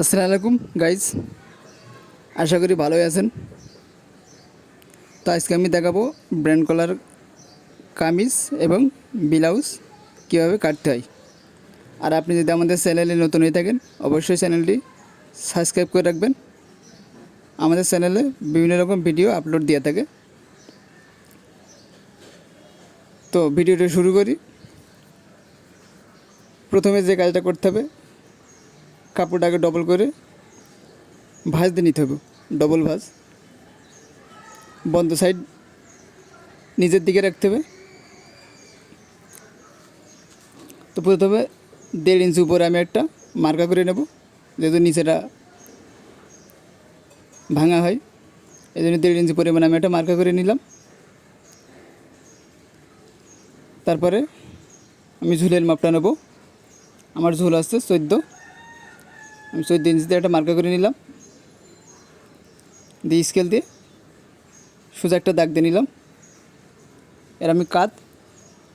আসসালামু আলাইকুম গাইজ আশা করি ভালোই আছেন। তো আজকে আমি দেখাবো ব্র্যান্ড কলার কামিজ এবং ব্লাউজ কীভাবে কাটতে হয়। আর আপনি যদি আমাদের চ্যানেলে নতুন হয়ে থাকেন, অবশ্যই চ্যানেলটি সাবস্ক্রাইব করে রাখবেন। আমাদের চ্যানেলে বিভিন্ন রকম ভিডিও আপলোড দিয়ে থাকে। তো ভিডিওটা শুরু করি। প্রথমে যে কাজটা করতে হবে কাপড়টাকে ডবল করে ভাঁজ দিয়ে নিতে হবে ডবল ভাঁজ। বন্ধ সাইড নিজের দিকে রাখতে হবে। তো প্রথমে দেড় ইঞ্চি উপরে আমি একটা মার্কা করে নেব, যেহেতু নিচেটা ভাঙা হয় এই জন্য দেড় ইঞ্চি পরিমাণে আমি একটা মার্কা করে নিলাম। তারপরে আমি ঝুলের মাপটা নেব। আমার ঝুল আসছে চোদ্দ। আমি চোদ্দ ইঞ্চিতে একটা মার্কা করে নিলাম। দিয়ে স্কেল দিয়ে সোজা একটা দাগ দিয়ে নিলাম। এর আমি কাত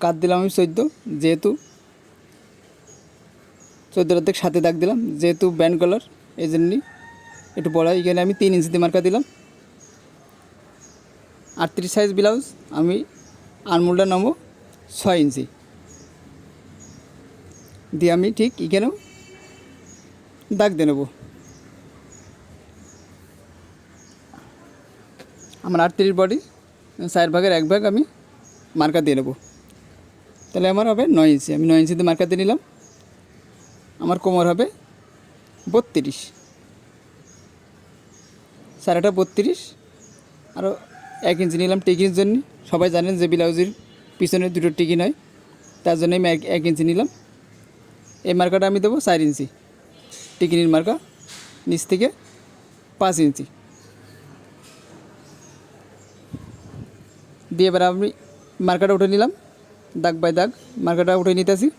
কাত দিলাম আমি চোদ্দ, যেহেতু চোদ্দোর অর্ধেক সাথে দাগ দিলাম, যেহেতু ব্যান্ড কালার এই জন্যই একটু বড়। এখানে আমি তিন ইঞ্চিতে মার্কা দিলাম। আটত্রিশ সাইজ ব্লাউজ আমি আনমোলটা নেব ছয় ইঞ্চি দিয়ে আমি ঠিক এখানেও দাগ দিয়ে নেব। আমার আটত্রিশ বডি চার ভাগের এক ভাগ আমি মার্কা দিয়ে নেব। তাহলে আমার হবে নয় ইঞ্চি আমি নয় ইঞ্চিতে মার্কা দিয়ে নিলাম। আমার কোমর হবে বত্রিশ। সারাটা বত্রিশ। আরও এক ইঞ্চি নিলাম টিকির জন্য। সবাই জানেন যে ব্লাউজের পিছনে দুটো টিকি নয়, তার জন্য আমি এক ইঞ্চি নিলাম। এই মার্কাটা আমি দেবো চার ইঞ্চি টিকিনির মার্কা নিচ থেকে পাঁচ ইঞ্চি। দিয়ে এবার আমি মার্কাটা উঠে নিলাম। দাগ বাই দাগ মার্কাটা উঠে নিতেছি।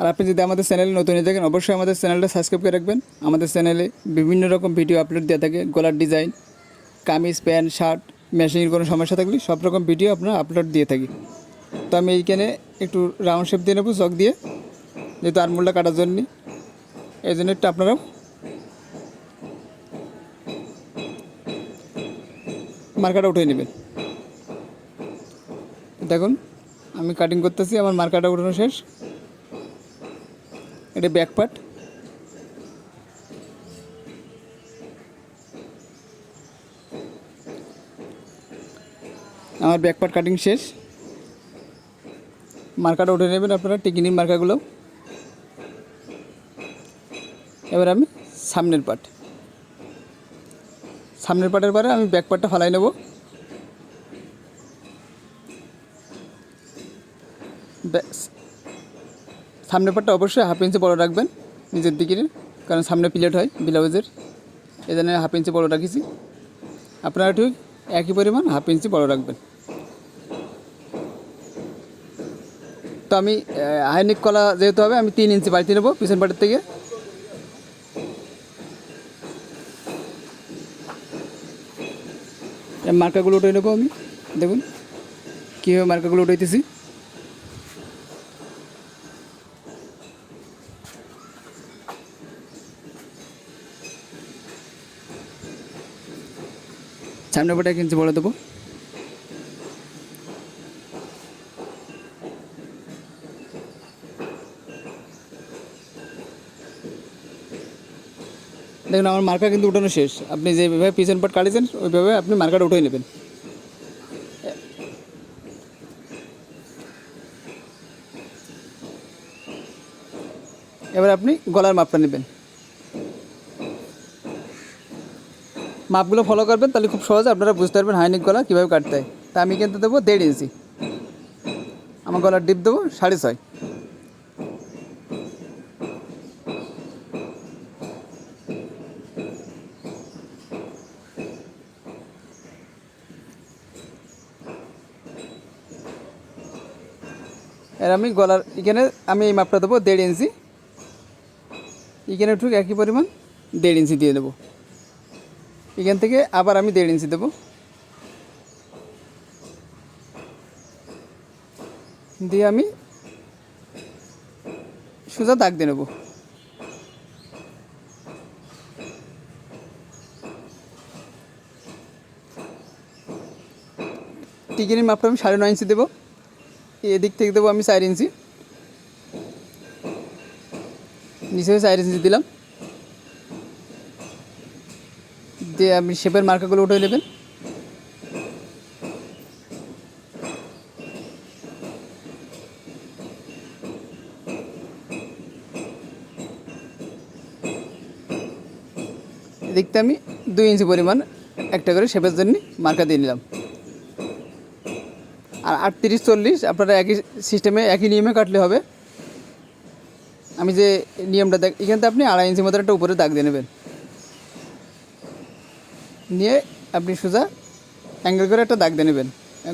আর আপনি যদি আমাদের চ্যানেলে নতুন হয়ে থাকেন, অবশ্যই আমাদের চ্যানেলটা সাবস্ক্রাইব করে রাখবেন। আমাদের চ্যানেলে বিভিন্ন রকম ভিডিও আপলোড দেওয়া থাকে, গলার ডিজাইন কামিজ, প্যান্ট, শার্ট, মেশিনের কোনো সমস্যা থাকলে সব রকম ভিডিও আপনার আপলোড দিয়ে থাকি। তো আমি এইখানে একটু রাউন্ড শেপ দিয়ে নেব, চক দিয়ে, যেহেতু আরমোলটা কাটার জন্যে। এই জন্য একটু আপনারাও মার্কাটা উঠে নেবেন। দেখুন, আমি কাটিং করতেছি, আমার মার্কাটা উঠানো শেষ। এটা ব্যাক পার্ট আমার ব্যাক পার্ট কাটিং শেষ। মার্কাটা উঠে নেবেন আপনারা টিকিনির মার্কাগুলো। এবার আমি সামনের পার্ট সামনের পার্টের পরে আমি ব্যাক পার্টটা ফালাই নেব। সামনের পাটটা অবশ্যই হাফ ইঞ্চি বড় রাখবেন নিজের দিকে কারণ সামনে প্লেট হয় ব্লাউজের। এই জন্য হাফ ইঞ্চি বড় রাখিছি। আপনারা ঠিক একই পরিমাণ হাফ ইঞ্চি বড় রাখবেন। তো আমি হাইনিক কলা যেহেতু হবে, আমি তিন ইঞ্চি বাড়িতে নেব পিছন পাটের থেকে। মার্কাগুলো উঠে নেব আমি, দেখুন কীভাবে মার্কাগুলো উঠাইতেছি। সামনে পাটা এক ইঞ্চি বড় দেবো। দেখুন, আমার মার্কা কিন্তু উঠানো শেষ। আপনি যেভাবে পিছন পাট কাটিয়েছেন, ওইভাবে আপনি মার্কাটা উঠে নেবেন। এবার আপনি গলার মাপটা নেবেন। মাপগুলো ফলো করবেন, তাহলে খুব সহজে আপনারা বুঝতে পারবেন হাইনিক গলা কীভাবে কাটতে হয়। তা আমি কিন্তু দেবো দেড় ইঞ্চি আমার গলার ডিপ দেবো সাড়ে ছয়। এর আমি গলার এখানে আমি এই মাপটা দেবো দেড় ইঞ্চি। এখানে ঠিক একই পরিমাণ দেড় ইঞ্চি দিয়ে দেবো। এখান থেকে আবার আমি দেড় ইঞ্চি দেবো। দিয়ে আমি সোজা দাগ দিয়ে নেব। টিকিনের মাপটা আমি সাড়ে নয় ইঞ্চি দেবো। এদিক থেকে দেবো আমি চার ইঞ্চি। নিচে চার ইঞ্চি দিলাম। দিয়ে আপনি শেপের মার্কাগুলো উঠে নেবেন। দেখতে আমি দুই ইঞ্চি পরিমাণ একটা করে শেপের জন্য মার্কা দিয়ে নিলাম। আর আটত্রিশ, চল্লিশ, আপনারা একই সিস্টেমে একই নিয়মে কাটলে হবে। আমি যে নিয়মটা দেখ এখান থেকে আপনি আড়াই ইঞ্চি মতো একটা উপরে দাগ দিয়ে নেবেন। নিয়ে আপনি সোজা অ্যাঙ্গেল করে একটা দাগ দিয়ে নেবেন।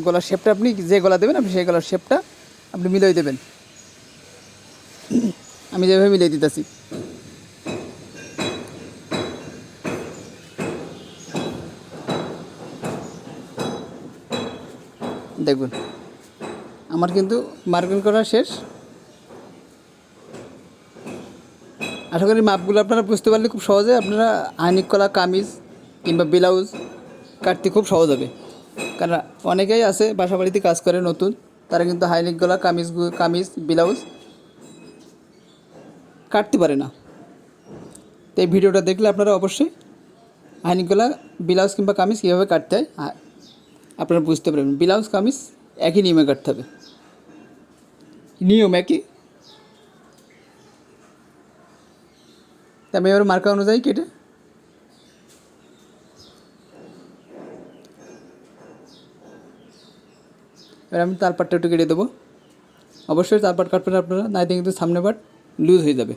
গলার শেপটা আপনি যে গলা দেবেন, আপনি সেই গলার শেপটা আপনি মিলিয়ে দেবেন। আমি যেভাবে মিলিয়ে দিতেছি। দেখুন আমার কিন্তু মার্কিং করা শেষ। আশা করি মাপগুলো আপনারা বুঝতে পারলে খুব সহজে আপনারা আইনিক কলা, কামিজ কিংবা ব্লাউজ কাটতে খুব সহজ হবে। কারণ অনেকেই আছে বাসা বাড়িতে কাজ করে নতুন, তারা কিন্তু হাইনিক গলা কামিজ কামিজ, ব্লাউজ কাটতে পারে না। তো এই ভিডিওটা দেখলে আপনারা অবশ্যই হাইনিক গলা ব্লাউজ কিংবা কামিজ কীভাবে কাটতে হয় আপনারা বুঝতে পারবেন। ব্লাউজ, কামিজ একই নিয়মে কাটতে হবে। নিয়ম একই। আমি এবার মার্কা অনুযায়ী কেটে। এবার আমি তার পাটটা একটু কেটে দেবো। অবশ্যই তার পাট কাটবেন আপনারা নাই কিন্তু সামনে পাট লুজ হয়ে যাবে।